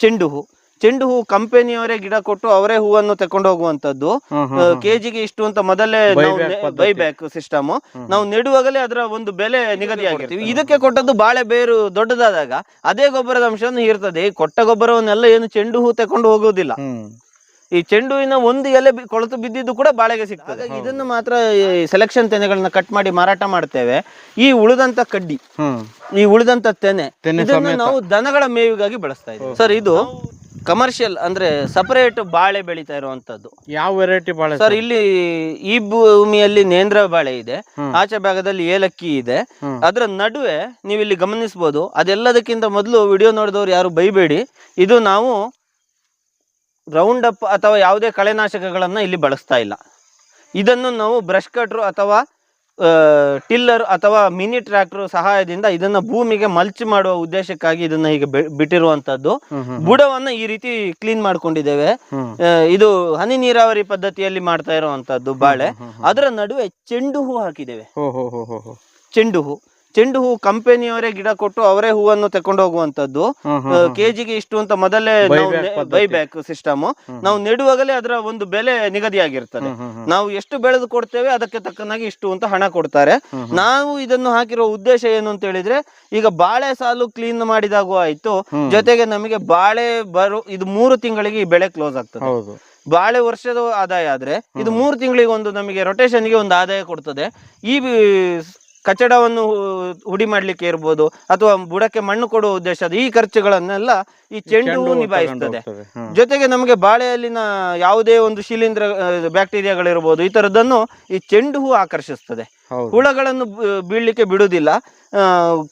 ಚೆಂಡು ಹೂ ಚೆಂಡು ಹೂ ಕಂಪನಿಯವರೇ ಗಿಡ ಕೊಟ್ಟು ಅವರೇ ಹೂವನ್ನು ತಕೊಂಡು ಹೋಗುವಂತದ್ದು ಕೆಜಿಗೆ ಇಷ್ಟು ಅಂತ ಮೊದಲೇ ಬೈ ಬ್ಯಾಕ್ ಸಿಸ್ಟಮ್ ನಾವು ನೆಡುವಾಗಲೇ ಅದರ ಒಂದು ಬೆಲೆ ನಿಗದಿ ಆಗಿರ್ತೀವಿ ಇದಕ್ಕೆ ಕೊಟ್ಟದ್ದು ಬಾಳೆ ಬೇರು ದೊಡ್ಡದಾದಾಗ ಅದೇ ಗೊಬ್ಬರದ ಅಂಶವನ್ನು ಇರ್ತದೆ ಈ ಕೊಟ್ಟ ಗೊಬ್ಬರವನ್ನೆಲ್ಲ ಏನು ಚೆಂಡು ಹೂ ತಕೊಂಡು ಹೋಗುವುದಿಲ್ಲ. ಈ ಚೆಂಡು ಹೂವಿನ ಒಂದು ಎಲೆ ಕೊಳತು ಬಿದ್ದಿದ್ದು ಕೂಡ ಬಾಳೆಗೆ ಸಿಗ್ತದೆ. ಇದನ್ನು ಮಾತ್ರ ಸೆಲೆಕ್ಷನ್ ತೆನೆಗಳನ್ನ ಕಟ್ ಮಾಡಿ ಮಾರಾಟ ಮಾಡ್ತೇವೆ. ಈ ಉಳಿದಂತ ಕಡ್ಡಿ. ಈ ಉಳಿದಂತ ತೆನೆ. ಇದನ್ನು. ನಾವು ದನಗಳ ಮೇವಿಗಾಗಿ ಬಳಸ್ತಾ ಇದ್ದೀವಿ. ಸರ್ ಇದು ಕಮರ್ಷಿಯಲ್ ಅಂದ್ರೆ ಸಪರೇಟ್ ಬಾಳೆ ಬೆಳೀತಾ ಇರುವಂತದ್ದು. ಯಾವ ವೆರೈಟಿ ಬಾಳೆ ಸರ್ ಇಲ್ಲಿ ಈ ಭೂಮಿಯಲ್ಲಿ ನೇಂದ್ರ ಬಾಳೆ ಇದೆ. ಆಚೆ ಭಾಗದಲ್ಲಿ ಏಲಕ್ಕಿ ಇದೆ. ಅದರ ನಡುವೆ ನೀವು ಇಲ್ಲಿ ಗಮನಿಸಬಹುದು ಅದೆಲ್ಲದಕ್ಕಿಂತ ಮೊದಲು ವಿಡಿಯೋ ನೋಡಿದವರು ಯಾರು ಬೈಬೇಡಿ ಇದು ನಾವು ರೌಂಡ್ ಅಪ್ ಅಥವಾ ಯಾವುದೇ ಕಳೆನಾಶಕಗಳನ್ನ ಇಲ್ಲಿ ಬಳಸ್ತಾ ಇಲ್ಲ. ಇದನ್ನು ನಾವು ಬ್ರಷ್ ಕಟ್ರು ಅಥವಾ ಟಿಲ್ಲರ್ ಅಥವಾ ಮಿನಿ ಟ್ರ್ಯಾಕ್ಟರ್ ಸಹಾಯದಿಂದ ಇದನ್ನ ಭೂಮಿಗೆ ಮಲ್ಚ್ ಮಾಡುವ ಉದ್ದೇಶಕ್ಕಾಗಿ ಇದನ್ನ ಈಗ ಬಿಟ್ಟಿರುವಂತದ್ದು. ಬುಡವನ್ನ ಈ ರೀತಿ ಕ್ಲೀನ್ ಮಾಡ್ಕೊಂಡಿದ್ದೇವೆ. ಇದು ಹನಿ ನೀರಾವರಿ ಪದ್ಧತಿಯಲ್ಲಿ ಮಾಡ್ತಾ ಇರುವಂತದ್ದು ಬಾಳೆ. ಅದರ ನಡುವೆ ಚೆಂಡು ಹೂ ಹಾಕಿದ್ದೇವೆ. ಚೆಂಡು ಹೂ. ಚೆಂಡು ಹೂ ಕಂಪನಿಯವರೇ ಗಿಡ ಕೊಟ್ಟು ಅವರೇ ಹೂವನ್ನು ತಕೊಂಡು ಹೋಗುವಂತದ್ದು ಕೆಜಿಗೆ ಇಷ್ಟು ಅಂತ ಮೊದಲೇ ಬೈ ಬ್ಯಾಕ್ ಬೈಬ್ಯಾಕ್ ಸಿಸ್ಟಮ್ ನಾವು ನೆಡುವಾಗಲೇ ಅದರ ಒಂದು ಬೆಲೆ ನಿಗದಿ ಆಗಿರ್ತದೆ ಹ್ಮ್ ಹ್ಮ್. ನಾವು ಎಷ್ಟು ಬೆಳೆದು ಕೊಡ್ತೇವೆ ಅದಕ್ಕೆ ತಕ್ಕನಾಗಿ ಇಷ್ಟು ಅಂತ ಹಣ ಕೊಡ್ತಾರೆ. ನಾವು ಇದನ್ನು ಹಾಕಿರೋ ಉದ್ದೇಶ ಏನು ಅಂತ ಹೇಳಿದ್ರೆ ಈಗ ಬಾಳೆ ಸಾಲು ಕ್ಲೀನ್ ಮಾಡಿದಾಗೂ ಆಯ್ತು. ಜೊತೆಗೆ ನಮಗೆ ಬಾಳೆ ಬರು ಇದು ಮೂರು ತಿಂಗಳಿಗೆ ಈ ಬೆಳೆ ಕ್ಲೋಸ್ ಆಗ್ತದೆ. ಬಾಳೆ ವರ್ಷದ ಆದಾಯ ಆದ್ರೆ ಇದು ಮೂರು ತಿಂಗಳಿಗೆ ಒಂದು ನಮಗೆ ರೊಟೇಷನ್ಗೆ ಒಂದು ಆದಾಯ ಕೊಡ್ತದೆ. ಈ ಕಚಡವನ್ನು ಹುಡಿ ಮಾಡ್ಲಿಕ್ಕೆ ಇರ್ಬೋದು ಅಥವಾ ಬುಡಕ್ಕೆ ಮಣ್ಣು ಕೊಡುವ ಉದ್ದೇಶದ ಈ ಖರ್ಚುಗಳನ್ನೆಲ್ಲ ಈ ಚೆಂಡು ಹೂ. ನಿಭಾಯಿಸ್ತದೆ. ಜೊತೆಗೆ ನಮಗೆ ಬಾಳೆಯಲ್ಲಿನ ಯಾವುದೇ ಒಂದು ಶಿಲೀಂಧ್ರ ಬ್ಯಾಕ್ಟೀರಿಯಾಗಳಿರ್ಬೋದು ಈ ತರದನ್ನು ಈ ಚೆಂಡು ಹೂ ಆಕರ್ಷಿಸ್ತದೆ. ಹುಳಗಳನ್ನು ಬೀಳ್ಲಿಕ್ಕೆ ಬಿಡುವುದಿಲ್ಲ.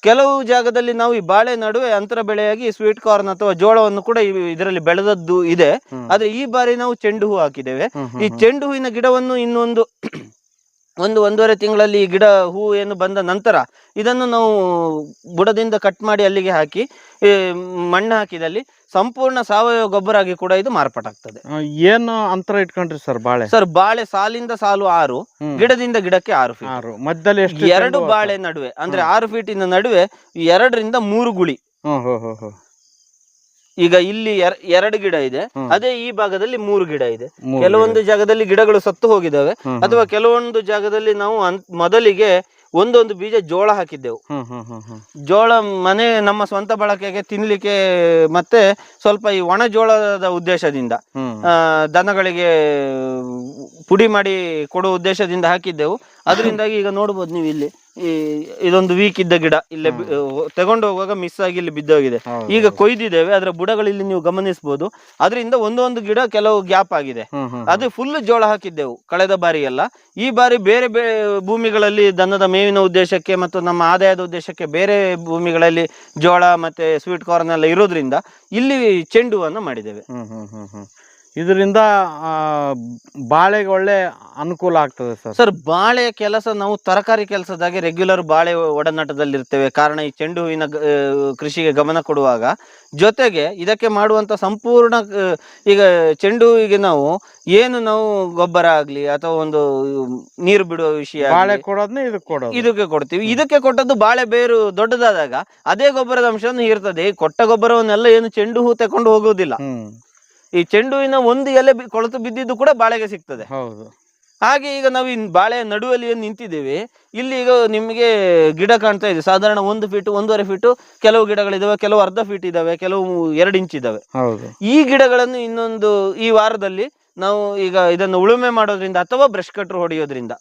ಕೆಲವು ಜಾಗದಲ್ಲಿ ನಾವು ಈ ಬಾಳೆ ನಡುವೆ ಅಂತರ ಬೆಳೆಯಾಗಿ ಸ್ವೀಟ್ ಕಾರ್ನ್ ಅಥವಾ ಜೋಳವನ್ನು ಕೂಡ ಇದರಲ್ಲಿ ಬೆಳೆದದ್ದು ಇದೆ. ಆದ್ರೆ ಈ ಬಾರಿ ನಾವು ಚೆಂಡು ಹೂ ಹಾಕಿದ್ದೇವೆ. ಈ ಚೆಂಡು ಹೂವಿನ ಗಿಡವನ್ನು ಇನ್ನೊಂದು ಒಂದು ಒಂದೂವರೆ ತಿಂಗಳಲ್ಲಿ ಗಿಡ ಹೂ ಏನು ಬಂದ ನಂತರ ಇದನ್ನು ನಾವು ಬುಡದಿಂದ ಕಟ್ ಮಾಡಿ ಅಲ್ಲಿಗೆ ಹಾಕಿ ಮಣ್ಣು ಹಾಕಿದಲ್ಲಿ ಸಂಪೂರ್ಣ ಸಾವಯವ ಗೊಬ್ಬರ ಆಗಿ ಕೂಡ ಇದು ಮಾರ್ಪಾಟಾಗ್ತದೆ. ಏನು ಅಂತರ ಇಟ್ಕೊಂಡ್ರಿ ಸರ್ ಬಾಳೆ? ಸರ್ ಬಾಳೆ ಸಾಲಿಂದ ಸಾಲು ಆರು ಗಿಡದಿಂದ ಗಿಡಕ್ಕೆ ಆರು ಫೀಟ್ ಮಧ್ಯದಲ್ಲಿ ಎರಡು ಬಾಳೆ ನಡುವೆ ಅಂದ್ರೆ ಆರು ಫೀಟಿನ ನಡುವೆ ಎರಡರಿಂದ ಮೂರು ಗುಳಿ. ಈಗ ಇಲ್ಲಿ ಎರ- ಎರಡು ಗಿಡ ಇದೆ. ಅದೇ ಈ ಭಾಗದಲ್ಲಿ ಮೂರು ಗಿಡ ಇದೆ. ಕೆಲವೊಂದು ಜಾಗದಲ್ಲಿ ಗಿಡಗಳು ಸತ್ತು ಹೋಗಿದ್ದಾವೆ. ಅಥವಾ ಕೆಲವೊಂದು ಜಾಗದಲ್ಲಿ ನಾವು ಅನ್- ಮೊದಲಿಗೆ ಒಂದೊಂದು ಬೀಜ ಜೋಳ ಹಾಕಿದ್ದೆವು. ಜೋಳ ಮನೆ ನಮ್ಮ ಸ್ವಂತ ಬಳಕೆಗೆ ತಿನ್ಲಿಕ್ಕೆ ಮತ್ತೆ ಸ್ವಲ್ಪ ಈ ಒಣ ಜೋಳದ ಉದ್ದೇಶದಿಂದ ದನಗಳಿಗೆ ಪುಡಿ ಮಾಡಿ ಕೊಡುವ ಉದ್ದೇಶದಿಂದ ಹಾಕಿದ್ದೆವು. ಅದರಿಂದಾಗಿ ಈಗ ನೋಡ್ಬೋದು ನೀವು ಇಲ್ಲಿ ಈ ಇದೊಂದು ವೀಕ್ ಇದ್ದ ಗಿಡ ಇಲ್ಲೇ ತಗೊಂಡು ಹೋಗುವಾಗ ಮಿಸ್ ಆಗಿ ಇಲ್ಲಿ ಬಿದ್ದೋಗಿದೆ. ಈಗ ಕೊಯ್ದಿದ್ದೇವೆ ಅದರ ಬುಡಗಳಲ್ಲಿ ನೀವು ಗಮನಿಸಬಹುದು ಅದರಿಂದ ಒಂದೊಂದು ಗಿಡ ಕೆಲವು ಗ್ಯಾಪ್ ಆಗಿದೆ. ಅದು ಫುಲ್ ಜೋಳ ಹಾಕಿದ್ದೆವು ಕಳೆದ ಬಾರಿ ಎಲ್ಲ ಈ ಬಾರಿ ಬೇರೆ ಬೇರೆ ಭೂಮಿಗಳಲ್ಲಿ ದನದ ಮೇವಿನ ಉದ್ದೇಶಕ್ಕೆ ಮತ್ತು ನಮ್ಮ ಆದಾಯದ ಉದ್ದೇಶಕ್ಕೆ ಬೇರೆ ಭೂಮಿಗಳಲ್ಲಿ ಜೋಳ ಮತ್ತೆ ಸ್ವೀಟ್ ಕಾರ್ನ್ ಎಲ್ಲ ಇರೋದ್ರಿಂದ ಇಲ್ಲಿ ಚೆಂಡು ಹೂವನ್ನು ಮಾಡಿದ್ದೇವೆ ಇದರಿಂದ ಬಾಳೆಗೆ ಒಳ್ಳೆ ಅನುಕೂಲ ಆಗ್ತದೆ ಸರ್. ಸರ್ ಬಾಳೆ ಕೆಲಸ ನಾವು ತರಕಾರಿ ಕೆಲಸದಾಗೆ ರೆಗ್ಯುಲರ್ ಬಾಳೆ ಒಡನಾಟದಲ್ಲಿ ಇರ್ತೇವೆ ಕಾರಣ ಈ ಚೆಂಡು ಹೂವಿನ ಕೃಷಿಗೆ ಗಮನ ಕೊಡುವಾಗ. ಜೊತೆಗೆ ಇದಕ್ಕೆ ಮಾಡುವಂತ ಸಂಪೂರ್ಣ ಈಗ ಚೆಂಡು ಹೂವಿಗೆ ನಾವು ಏನು ನಾವು ಗೊಬ್ಬರ ಆಗ್ಲಿ ಅಥವಾ ಒಂದು ನೀರು ಬಿಡುವ ವಿಷಯ ಬಾಳೆ ಕೊಡೋದನ್ನ ಕೊಡೋದ್ನೇ ಇದಕ್ಕೆ ಕೊಡೋದು. ಇದಕ್ಕೆ ಕೊಡ್ತೀವಿ. ಇದಕ್ಕೆ ಕೊಟ್ಟದ್ದು ಬಾಳೆ ಬೇರು ದೊಡ್ಡದಾದಾಗ ಅದೇ ಗೊಬ್ಬರದ ಅಂಶವನ್ನು ಇರ್ತದೆ ಈ ಕೊಟ್ಟ ಗೊಬ್ಬರವನ್ನೆಲ್ಲ ಏನು ಚೆಂಡು ಹೂ ತಗೊಂಡು ಹೋಗುವುದಿಲ್ಲ. ಈ ಚೆಂಡು ಹೂವಿನ ಒಂದು ಎಲೆ ಕೊಳತು ಕೊಳೆತು ಬಿದ್ದಿದ್ದು ಕೂಡ ಬಾಳೆಗೆ ಸಿಗ್ತದೆ. ಹೌದು. ಹಾಗೆ ಈಗ ನಾವು ಇನ್ ಬಾಳೆ ನಡುವಲ್ಲಿ ಏನು ನಿಂತಿದ್ದೇವೆ ಇಲ್ಲಿ ಈಗ ನಿಮಗೆ ಗಿಡ ಕಾಣ್ತಾ ಇದೆ. ಸಾಧಾರಣ ಒಂದು ಫೀಟ್ ಒಂದೂವರೆ ಫೀಟ್ ಕೆಲವು ಗಿಡಗಳಿದಾವೆ ಕೆಲವು ಅರ್ಧ ಫೀಟ್ ಇದಾವೆ ಕೆಲವು ಎರಡು ಇಂಚ್ ಇದಾವೆ. ಹೌದು. ಈ ಗಿಡಗಳನ್ನು ಇನ್ನೊಂದು ಈ ವಾರದಲ್ಲಿ ನಾವು ಈಗ ಇದನ್ನು ಉಳುಮೆ ಮಾಡೋದ್ರಿಂದ ಅಥವಾ ಬ್ರಷ್ ಕಟ್ರು ಹೊಡೆಯೋದ್ರಿಂದ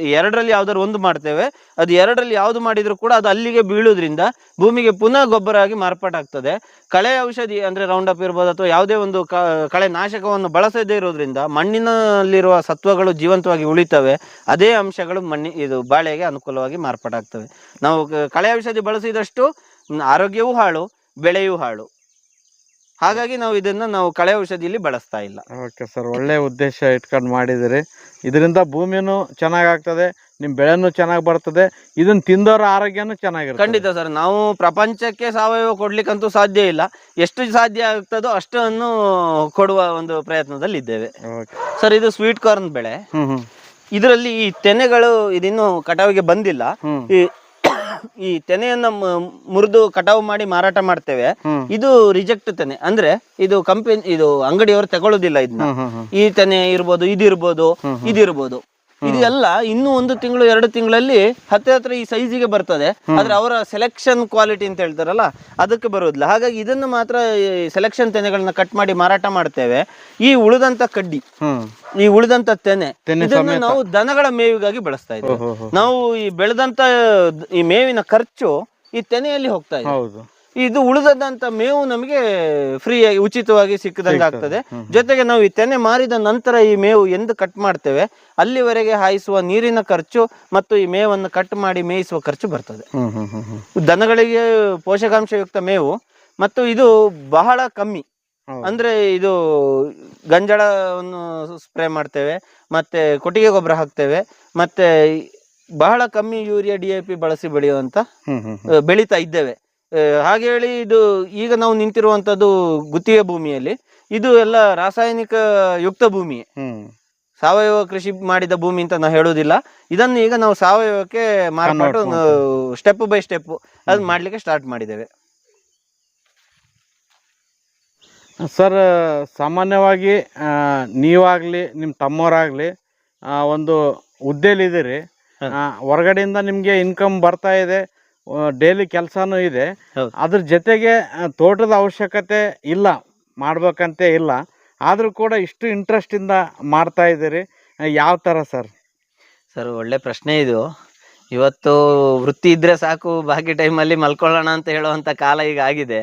ಎರಡರಲ್ಲಿ ಯಾವ್ದಾದ್ರು ಒಂದು ಮಾಡ್ತೇವೆ. ಅದು ಎರಡರಲ್ಲಿ ಯಾವ್ದು ಮಾಡಿದ್ರು ಕೂಡ ಅದು ಅಲ್ಲಿಗೆ ಬೀಳೋದ್ರಿಂದ ಭೂಮಿಗೆ ಪುನಃ ಗೊಬ್ಬರ ಆಗಿ ಮಾರ್ಪಾಟಾಗ್ತದೆ. ಕಳೆ ಔಷಧಿ ಅಂದ್ರೆ ರೌಂಡ್ ಅಪ್ ಇರ್ಬೋದು ಅಥವಾ ಯಾವುದೇ ಒಂದು ಕಳೆ ನಾಶಕವನ್ನು ಬಳಸದೇ ಇರೋದ್ರಿಂದ ಮಣ್ಣಿನಲ್ಲಿರುವ ಸತ್ವಗಳು ಜೀವಂತವಾಗಿ ಉಳಿತವೆ. ಅದೇ ಅಂಶಗಳು ಮಣ್ಣಿ, ಇದು ಬಾಳೆಗೆ ಅನುಕೂಲವಾಗಿ ಮಾರ್ಪಾಟಾಗ್ತವೆ. ನಾವು ಕಳೆ ಔಷಧಿ ಬಳಸಿದಷ್ಟು ಆರೋಗ್ಯವೂ ಹಾಳು, ಬೆಳೆಯೂ ಹಾಳು. ಹಾಗಾಗಿ ನಾವು ಇದನ್ನ ನಾವು ಕಳೆ ಔಷಧಿಯಲ್ಲಿ ಬಳಸ್ತಾ ಇಲ್ಲ. ಓಕೆ ಸರ್ ಒಳ್ಳೆ ಉದ್ದೇಶ ಇಟ್ಕೊಂಡು ಮಾಡಿದಿರಿ. ಇದರಿಂದ ಭೂಮಿನೂ ಚೆನ್ನಾಗಾಗ್ತದೆ ನಿಮ್ಮ ಬೆಳೆನೂ ಚೆನ್ನಾಗಿ ಬರ್ತದೆ ಇದನ್ನ ತಿಂದವರ ಆರೋಗ್ಯನೂ ಚೆನ್ನಾಗಿರುತ್ತೆ. ಖಂಡಿತ ಸರ್ ನಾವು ಪ್ರಪಂಚಕ್ಕೆ ಸಾವಯವ ಕೊಡ್ಲಿಕ್ಕಂತೂ ಸಾಧ್ಯ ಇಲ್ಲ ಎಷ್ಟು ಸಾಧ್ಯ ಆಗ್ತದೋ ಅಷ್ಟನ್ನು ಕೊಡುವ ಒಂದು ಪ್ರಯತ್ನದಲ್ಲಿ ಇದ್ದೇವೆ. ಸರ್ ಇದು ಸ್ವೀಟ್ ಕಾರ್ನ್ ಬೆಳೆ. ಇದರಲ್ಲಿ ಈ ತೆನೆಗಳು ಇದಿನ್ನು ಕಟಾವಿಗೆ ಬಂದಿಲ್ಲ. ಈ ಈ ತೆನೆಯನ್ನ ಮುರಿದು ಕಟಾವು ಮಾಡಿ ಮಾರಾಟ ಮಾಡ್ತೇವೆ. ಇದು ರಿಜೆಕ್ಟ್ ತೆನೆ. ಅಂದ್ರೆ ಇದು ಕಂಪನಿ ಇದು ಅಂಗಡಿಯವರು ತಗೊಳ್ಳೋದಿಲ್ಲ ಇದನ್ನ ಈ ತೆನೆ ಇರ್ಬೋದು ಇದಿರ್ಬೋದು ಇದಿರ್ಬೋದು. ಇದು ಎಲ್ಲ ಇನ್ನು ಒಂದು ತಿಂಗಳು ಎರಡು ತಿಂಗಳಲ್ಲಿ ಹತ್ತಿರ ಹತ್ರ ಈ ಸೈಜಿಗೆ ಬರ್ತದೆ. ಆದ್ರೆ ಅವರ ಸೆಲೆಕ್ಷನ್ ಕ್ವಾಲಿಟಿ ಅಂತ ಹೇಳ್ತಾರಲ್ಲ ಅದಕ್ಕೆ ಬರೋದಿಲ್ಲ ಹಾಗಾಗಿ ಇದನ್ನು ಮಾತ್ರ ಸೆಲೆಕ್ಷನ್ ತೆನೆಗಳನ್ನ ಕಟ್ ಮಾಡಿ ಮಾರಾಟ ಮಾಡ್ತೇವೆ. ಈ ಉಳಿದಂತ ಕಡ್ಡಿ ಈ ಉಳಿದಂತ ತೆನೆ ಇದನ್ನ ನಾವು ದನಗಳ ಮೇವಿಗಾಗಿ ಬಳಸ್ತಾ ಇದ್ದೇವೆ. ನಾವು ಈ ಬೆಳೆದಂತ ಈ ಮೇವಿನ ಖರ್ಚು ಈ ತೆನೆಯಲ್ಲಿ ಹೋಗ್ತಾ ಇದೆ. ಇದು ಉಳಿದಂತ ಮೇವು ನಮಗೆ ಫ್ರೀಯಾಗಿ ಉಚಿತವಾಗಿ ಸಿಕ್ಕದಂಗೆ ಆಗ್ತದೆ. ಜೊತೆಗೆ ನಾವು ಈ ತೆನೆ ಮಾರಿದ ನಂತರ ಈ ಮೇವು ಎಂದು ಕಟ್ ಮಾಡ್ತೇವೆ. ಅಲ್ಲಿವರೆಗೆ ಹಾಯಿಸುವ ನೀರಿನ ಖರ್ಚು ಮತ್ತು ಈ ಮೇವನ್ನು ಕಟ್ ಮಾಡಿ ಮೇಯಿಸುವ ಖರ್ಚು ಬರ್ತದೆ. ದನಗಳಿಗೆ ಪೋಷಕಾಂಶಯುಕ್ತ ಮೇವು ಮತ್ತು ಇದು ಬಹಳ ಕಮ್ಮಿ. ಅಂದ್ರೆ ಇದು ಗಂಜಳವನ್ನು ಸ್ಪ್ರೇ ಮಾಡ್ತೇವೆ ಮತ್ತೆ ಕೊಟ್ಟಿಗೆ ಗೊಬ್ಬರ ಹಾಕ್ತೇವೆ ಮತ್ತೆ ಬಹಳ ಕಮ್ಮಿ ಯೂರಿಯಾ ಡಿ ಎ ಪಿ ಬಳಸಿ ಬೆಳೆಯುವಂತ ಬೆಳೀತಾ ಇದ್ದೇವೆ. ಹಾಗೆ ಹೇಳಿ ಇದು ಈಗ ನಾವು ನಿಂತಿರುವಂತದ್ದು ಗುತ್ತಿಗೆ ಭೂಮಿಯಲ್ಲಿ. ಇದು ಎಲ್ಲ ರಾಸಾಯನಿಕ ಯುಕ್ತ ಭೂಮಿ ಸಾವಯವ ಕೃಷಿ ಮಾಡಿದ ಭೂಮಿ ಅಂತ ನಾವು ಹೇಳುವುದಿಲ್ಲ ಇದನ್ನು ಈಗ ನಾವು ಸಾವಯವಕ್ಕೆ ಮಾರ್ಪಾಟು ಸ್ಟೆಪ್ ಬೈ ಸ್ಟೆಪ್ ಅದನ್ನ ಮಾಡ್ಲಿಕ್ಕೆ ಸ್ಟಾರ್ಟ್ ಮಾಡಿದ್ದೇವೆ. ಸರ್ ಸಾಮಾನ್ಯವಾಗಿ ನೀವಾಗ್ಲಿ ನಿಮ್ಮ ತಮ್ಮವರಾಗ್ಲಿ ಒಂದು ಹುದ್ದೆಲಿದ್ದೀರಿ ಹೊರಗಡೆಯಿಂದ ನಿಮಗೆ ಇನ್ಕಮ್ ಬರ್ತಾ ಇದೆ. ಡೈಲಿ ಕೆಲಸನೂ ಇದೆ. ಹೌದು. ಅದ್ರ ಜೊತೆಗೆ ಆ, ತೋಟದ ಅವಶ್ಯಕತೆ ಇಲ್ಲ ಮಾಡ್ಬೇಕಂತೆ ಇಲ್ಲ. ಆದರೂ ಕೂಡ ಇಷ್ಟು ಇಂಟ್ರೆಸ್ಟಿಂದ ಮಾಡ್ತಾ ಇದ್ದೀರಿ. ಯಾವ ಥರ ಸರ್? ಸರ್ ಒಳ್ಳೆ ಪ್ರಶ್ನೆ ಇದು. ಇವತ್ತು ವೃತ್ತಿ ಇದ್ದರೆ ಸಾಕು ಬಾಕಿ ಟೈಮಲ್ಲಿ ಮಲ್ಕೊಳ್ಳೋಣ ಅಂತ ಹೇಳುವಂಥ ಕಾಲ ಈಗ ಆಗಿದೆ.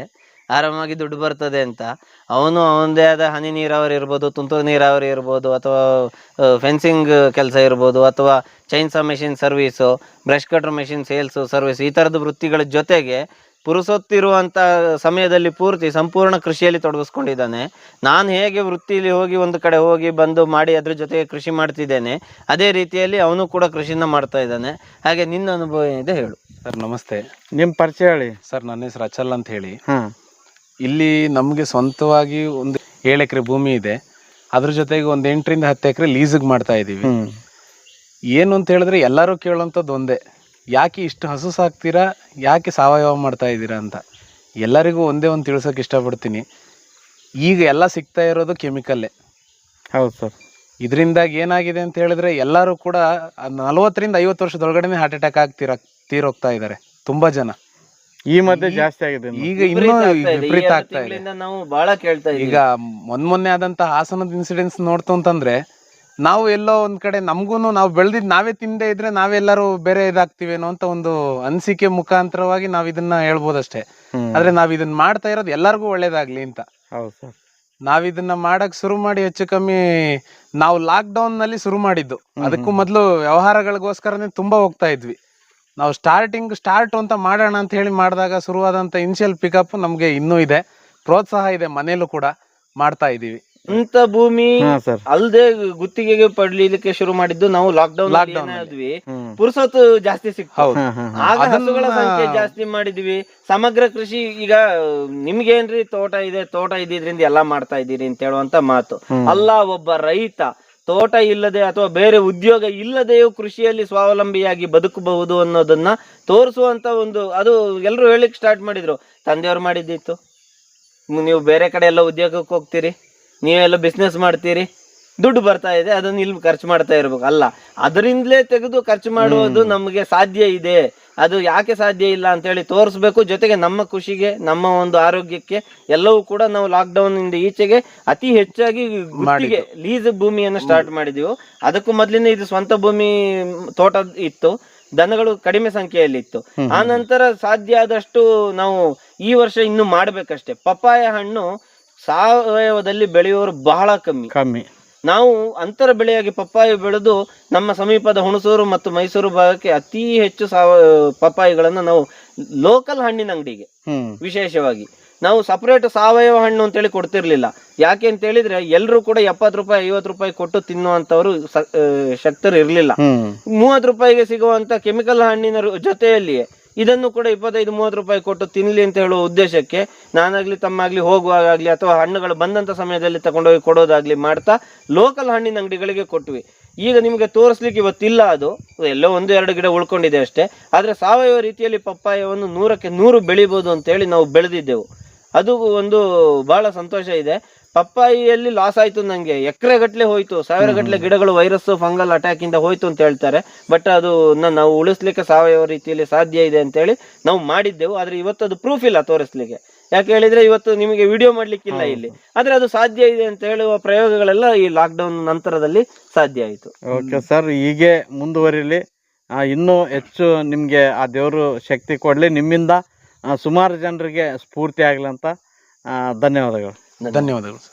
ಆರಾಮಾಗಿ ದುಡ್ಡು ಬರ್ತದೆ ಅಂತ. ಅವನು ಅವನದೇ ಆದ ಹನಿ ನೀರಾವರಿ ಇರ್ಬೋದು ತುಂತುರು ನೀರಾವರಿ ಇರ್ಬೋದು ಅಥವಾ ಫೆನ್ಸಿಂಗ್ ಕೆಲಸ ಇರ್ಬೋದು ಅಥವಾ chainsaw machine service brush cutter machine sales service ಈ ಥರದ ವೃತ್ತಿಗಳ ಜೊತೆಗೆ ಪುರುಸೊತ್ತಿರುವಂಥ ಸಮಯದಲ್ಲಿ ಪೂರ್ತಿ ಸಂಪೂರ್ಣ ಕೃಷಿಯಲ್ಲಿ ತೊಡಗಿಸ್ಕೊಂಡಿದ್ದಾನೆ. ನಾನು ಹೇಗೆ ವೃತ್ತಿಲಿ ಹೋಗಿ ಒಂದು ಕಡೆ ಹೋಗಿ ಬಂದು ಮಾಡಿ ಅದ್ರ ಜೊತೆಗೆ ಕೃಷಿ ಮಾಡ್ತಿದ್ದೇನೆ ಅದೇ ರೀತಿಯಲ್ಲಿ ಅವನು ಕೂಡ ಕೃಷಿನ ಮಾಡ್ತಾ ಇದ್ದಾನೆ. ಹಾಗೆ ನಿನ್ನ ಅನುಭವ ಏನಿದೆ ಹೇಳು. ಸರ್ ನಮಸ್ತೆ. ನಿಮ್ಮ ಪರಿಚಯ ಹೇಳಿ. ಸರ್ ನನ್ನ ಹೆಸರು ಅಚಲ್ ಅಂತ ಹೇಳಿ. ಇಲ್ಲಿ ನಮಗೆ ಸ್ವಂತವಾಗಿ ಒಂದು ಏಳು ಎಕರೆ ಭೂಮಿ ಇದೆ. ಅದ್ರ ಜೊತೆಗೆ ಒಂದು ಎಂಟರಿಂದ ಹತ್ತು ಎಕರೆ ಲೀಸಿಗೆ ಮಾಡ್ತಾ ಇದ್ದೀವಿ ಏನು ಅಂತ ಹೇಳಿದ್ರೆ ಎಲ್ಲರೂ ಕೇಳೋಂಥದ್ದು ಒಂದೇ. ಯಾಕೆ ಇಷ್ಟು ಹಸು ಸಾಕ್ತೀರಾ? ಯಾಕೆ ಸಾವಯವ ಮಾಡ್ತಾ ಇದ್ದೀರಾ ಅಂತ. ಎಲ್ಲರಿಗೂ ಒಂದೇ ಒಂದು ತಿಳ್ಸೋಕೆ ಇಷ್ಟಪಡ್ತೀನಿ. ಈಗ ಎಲ್ಲ ಸಿಗ್ತಾ ಇರೋದು ಕೆಮಿಕಲ್ಲೇ. ಹೌದು ಸರ್. ಇದರಿಂದಾಗಿ ಏನಾಗಿದೆ ಅಂತ ಹೇಳಿದ್ರೆ ಎಲ್ಲರೂ ಕೂಡ ನಲವತ್ತರಿಂದ ಐವತ್ತು ವರ್ಷದೊಳಗಡೆನೆ ಹಾರ್ಟ್ ಅಟ್ಯಾಕ್ ಆಗ್ತೀರ ತೀರೋಗ್ತಾ ಇದ್ದಾರೆ. ತುಂಬಾ ಜನ. ಈ ಮಧ್ಯೆ ಜಾಸ್ತಿ ಆಗಿದೆ ಈಗ ಇನ್ನೂ ವಿಪರೀತ ಆಗ್ತಾ ಇದೆ. ನಾವು ಬಹಳ ಕೇಳ್ತಾ ಇದ್ದೀವಿ ಈಗ ಮೊನ್ ಮೊನ್ನೆ ಆದಂತ ಹಾಸನದ ಇನ್ಸಿಡೆನ್ಸ್ ನೋಡ್ತು ಅಂತಂದ್ರೆ ನಾವು ಎಲ್ಲೋ ಒಂದ್ ಕಡೆ ನಮ್ಗೂನು ನಾವು ಬೆಳೆದಿದ್ ನಾವೇ ತಿಂದೇ ಇದ್ರೆ ನಾವೆಲ್ಲರೂ ಬೇರೆ ಇದಾಗ್ತಿವೇನೋ ಅಂತ ಒಂದು ಅನಿಸಿಕೆ ಮುಖಾಂತರವಾಗಿ ನಾವ್ ಇದನ್ನ ಹೇಳ್ಬೋದಷ್ಟೇ. ಆದ್ರೆ ನಾವ್ ಇದನ್ನ ಮಾಡ್ತಾ ಇರೋದು ಎಲ್ಲರಿಗೂ ಒಳ್ಳೇದಾಗ್ಲಿ ಅಂತ. ಹೌದು ಸರ್. ನಾವ್ ಇದನ್ನ ಮಾಡಕ್ ಶುರು ಮಾಡಿ ಹೆಚ್ಚು ಕಮ್ಮಿ ನಾವು ಲಾಕ್ ಡೌನ್ನಲ್ಲಿ ಶುರು ಮಾಡಿದ್ದು. ಅದಕ್ಕೂ ಮೊದಲು ವ್ಯವಹಾರಗಳಿಗೋಸ್ಕರನೇ ತುಂಬಾ ಹೋಗ್ತಾ ಇದ್ವಿ. ನಾವು ಸ್ಟಾರ್ಟಿಂಗ್ ಸ್ಟಾರ್ಟ್ ಅಂತ ಮಾಡೋಣ ಅಂತ ಹೇಳಿ ಮಾಡಿದಾಗ ಶುರುವಾದಂತ ಇನಿಷಿಯಲ್ ಪಿಕಪ್ ನಮ್ಗೆ ಇನ್ನೂ ಇದೆ. ಪ್ರೋತ್ಸಾಹ ಇದೆ ಮನೇಲೂ ಕೂಡ ಮಾಡ್ತಾ ಇದೀವಿ ಇಂಥ ಭೂಮಿ ಹಾಂ ಸರ್. ಅಲ್ಲದೆ ಗುತ್ತಿಗೆಗೆ ಪಡ್ಲಿಕ್ಕೆ ಶುರು ಮಾಡಿದ್ದು ನಾವು ಲಾಕ್ಡೌನ್ ಲಾಕ್ ಡೌನ್ ಹ್ಮ್. ಪುರುಸೊತ್ತು ಜಾಸ್ತಿ ಸಿಕ್ತಾವೆ ಆಗ ಹಸುಗಳ ಸಂಖ್ಯೆ ಜಾಸ್ತಿ ಮಾಡಿದ್ವಿ. ಸಮಗ್ರ ಕೃಷಿ ಈಗ ನಿಮ್ಗೇನ್ರಿ ತೋಟ ಇದೆ ತೋಟ ಇದ್ದಿದ್ರಿಂದ ಎಲ್ಲಾ ಮಾಡ್ತಾ ಇದ್ದೀರಿ ಅಂತ ಹೇಳುವಂತ ಮಾತು. ಅಲ್ಲ ಒಬ್ಬ ರೈತ ತೋಟ ಇಲ್ಲದೆ ಅಥವಾ ಬೇರೆ ಉದ್ಯೋಗ ಇಲ್ಲದೆಯೂ ಕೃಷಿಯಲ್ಲಿ ಸ್ವಾವಲಂಬಿಯಾಗಿ ಬದುಕಬಹುದು ಅನ್ನೋದನ್ನ ತೋರಿಸುವಂತ ಒಂದು ಅದು ಎಲ್ಲರೂ ಹೇಳಿಕ್ ಸ್ಟಾರ್ಟ್ ಮಾಡಿದ್ರು. ತಂದೆಯವ್ರು ಮಾಡಿದ್ದಿತ್ತು. ನೀವು ಬೇರೆ ಕಡೆ ಎಲ್ಲ ಉದ್ಯೋಗಕ್ಕೆ ಹೋಗ್ತೀರಿ ನೀವೆಲ್ಲ ಬಿಸ್ನೆಸ್ ಮಾಡ್ತೀರಿ ದುಡ್ಡು ಬರ್ತಾ ಇದೆ ಅದನ್ನ ಇಲ್ಲಿ ಖರ್ಚು ಮಾಡ್ತಾ ಇರ್ಬೇಕು. ಅಲ್ಲ ಅದರಿಂದಲೇ ತೆಗೆದು ಖರ್ಚು ಮಾಡುವುದು ನಮಗೆ ಸಾಧ್ಯ ಇದೆ. ಅದು ಯಾಕೆ ಸಾಧ್ಯ ಇಲ್ಲ ಅಂತ ಹೇಳಿ ತೋರಿಸ್ಬೇಕು. ಜೊತೆಗೆ ನಮ್ಮ ಖುಷಿಗೆ ನಮ್ಮ ಒಂದು ಆರೋಗ್ಯಕ್ಕೆ ಎಲ್ಲವೂ ಕೂಡ ನಾವು ಲಾಕ್ಡೌನ್ ಇಂದ ಈಚೆಗೆ ಅತಿ ಹೆಚ್ಚಾಗಿ ಗುತ್ತಿಗೆ ಲೀಸ್ ಭೂಮಿಯನ್ನು ಸ್ಟಾರ್ಟ್ ಮಾಡಿದೆವು. ಅದಕ್ಕೂ ಮೊದಲಿನ ಇದು ಸ್ವಂತ ಭೂಮಿ ತೋಟ ಇತ್ತು. ದನಗಳು ಕಡಿಮೆ ಸಂಖ್ಯೆಯಲ್ಲಿ ಇತ್ತು. ಆ ನಂತರ ಸಾಧ್ಯ ಆದಷ್ಟು ನಾವು ಈ ವರ್ಷ ಇನ್ನು ಮಾಡ್ಬೇಕಷ್ಟೇ. ಪಪ್ಪಾಯ ಹಣ್ಣು ಸಾವಯವದಲ್ಲಿ ಬೆಳೆಯೋರು ಬಹಳ ಕಮ್ಮಿ. ಕಮ್ಮಿ. ನಾವು ಅಂತರ ಬೆಳೆಯಾಗಿ ಪಪ್ಪಾಯಿ ಬೆಳೆದು ನಮ್ಮ ಸಮೀಪದ ಹುಣಸೂರು ಮತ್ತು ಮೈಸೂರು ಭಾಗಕ್ಕೆ ಅತಿ ಹೆಚ್ಚು ಸಾವ ಪಪ್ಪಾಯಿಗಳನ್ನು ನಾವು ಲೋಕಲ್ ಹಣ್ಣಿನ ಅಂಗಡಿಗೆ. ವಿಶೇಷವಾಗಿ. ನಾವು ಸಪರೇಟ್ ಸಾವಯವ ಹಣ್ಣು ಅಂತೇಳಿ ಕೊಡ್ತಿರ್ಲಿಲ್ಲ. ಯಾಕೆ ಅಂತ ಹೇಳಿದ್ರೆ ಎಲ್ಲರೂ ಕೂಡ ಎಪ್ಪತ್ತು ರೂಪಾಯಿ ಐವತ್ತು ರೂಪಾಯಿ ಕೊಟ್ಟು ತಿನ್ನುವಂತವರು ಶಕ್ತರು ಇರಲಿಲ್ಲ. ಮೂವತ್ತು ರೂಪಾಯಿಗೆ ಸಿಗುವಂತ ಕೆಮಿಕಲ್ ಹಣ್ಣಿನ ಜೊತೆಯಲ್ಲಿಯೇ ಇದನ್ನು ಕೂಡ ಇಪ್ಪತ್ತೈದು, ಮೂವತ್ತು ರೂಪಾಯಿ ಕೊಟ್ಟು ತಿನ್ಲಿ ಅಂತ ಹೇಳುವ ಉದ್ದೇಶಕ್ಕೆ ನಾನಾಗ್ಲಿ ತಮ್ಮಾಗ್ಲಿ ಹೋಗುವಾಗಲಿ ಅಥವಾ ಹಣ್ಣುಗಳು ಬಂದಂತ ಸಮಯದಲ್ಲಿ ತಗೊಂಡೋಗಿ ಕೊಡೋದಾಗ್ಲಿ ಮಾಡ್ತಾ ಲೋಕಲ್ ಹಣ್ಣಿನ ಅಂಗಡಿಗಳಿಗೆ ಕೊಟ್ವಿ. ಈಗ ನಿಮಗೆ ತೋರಿಸ್ಲಿಕ್ಕೆ ಇವತ್ತಿಲ್ಲ ಅದು. ಎಲ್ಲೋ ಒಂದು, ಎರಡು ಗಿಡ ಉಳ್ಕೊಂಡಿದೆ ಅಷ್ಟೇ. ಆದ್ರೆ ಸಾವಯವ ರೀತಿಯಲ್ಲಿ ಪಪ್ಪಾಯವನ್ನು ನೂರಕ್ಕೆ ನೂರು ಬೆಳಿಬೋದು ಅಂತೇಳಿ ನಾವು ಬೆಳೆದಿದ್ದೆವು. ಅದು ಒಂದು ಬಹಳ ಸಂತೋಷ ಇದೆ. ಪಪ್ಪಾಯಿಯಲ್ಲಿ ಲಾಸ್ ಆಯ್ತು ನಂಗೆ. ಎಕರೆ ಗಟ್ಲೆ ಹೋಯ್ತು. ಸಾವಿರ ಗಟ್ಲೆ ಗಿಡಗಳು ವೈರಸ್ ಫಂಗಲ್ ಅಟ್ಯಾಕ್ ಇಂದ ಹೋಯ್ತು ಅಂತ ಹೇಳ್ತಾರೆ. ಬಟ್ ಅದು ನಾವು ಉಳಿಸ್ಲಿಕ್ಕೆ ಸಾವಯವ ರೀತಿಯಲ್ಲಿ ಸಾಧ್ಯ ಇದೆ ಅಂತ ಹೇಳಿ ನಾವು ಮಾಡಿದ್ದೆವು. ಆದ್ರೆ ಇವತ್ತು ಅದು ಪ್ರೂಫ್ ಇಲ್ಲ ತೋರಿಸ್ಲಿಕ್ಕೆ. ಯಾಕೆ ಹೇಳಿದ್ರೆ ಇವತ್ತು ನಿಮಗೆ ವಿಡಿಯೋ ಮಾಡ್ಲಿಕ್ಕಿಲ್ಲ ಇಲ್ಲಿ. ಆದ್ರೆ ಅದು ಸಾಧ್ಯ ಇದೆ ಅಂತ ಹೇಳುವ ಪ್ರಯೋಗಗಳೆಲ್ಲ ಈ ಲಾಕ್ಡೌನ್ ನಂತರದಲ್ಲಿ ಸಾಧ್ಯ ಆಯಿತು. ಓಕೆ ಸರ್ ಹೀಗೆ ಮುಂದುವರಿಲಿ. ಇನ್ನೂ ಹೆಚ್ಚು ನಿಮಗೆ ಆ ದೇವರು ಶಕ್ತಿ ಕೊಡ್ಲಿ. ನಿಮ್ಮಿಂದ ಸುಮಾರು ಜನರಿಗೆ ಸ್ಫೂರ್ತಿ ಆಗಲಿ ಅಂತ ಧನ್ಯವಾದಗಳು. ಧನ್ಯವಾದಗಳು. ಸರ್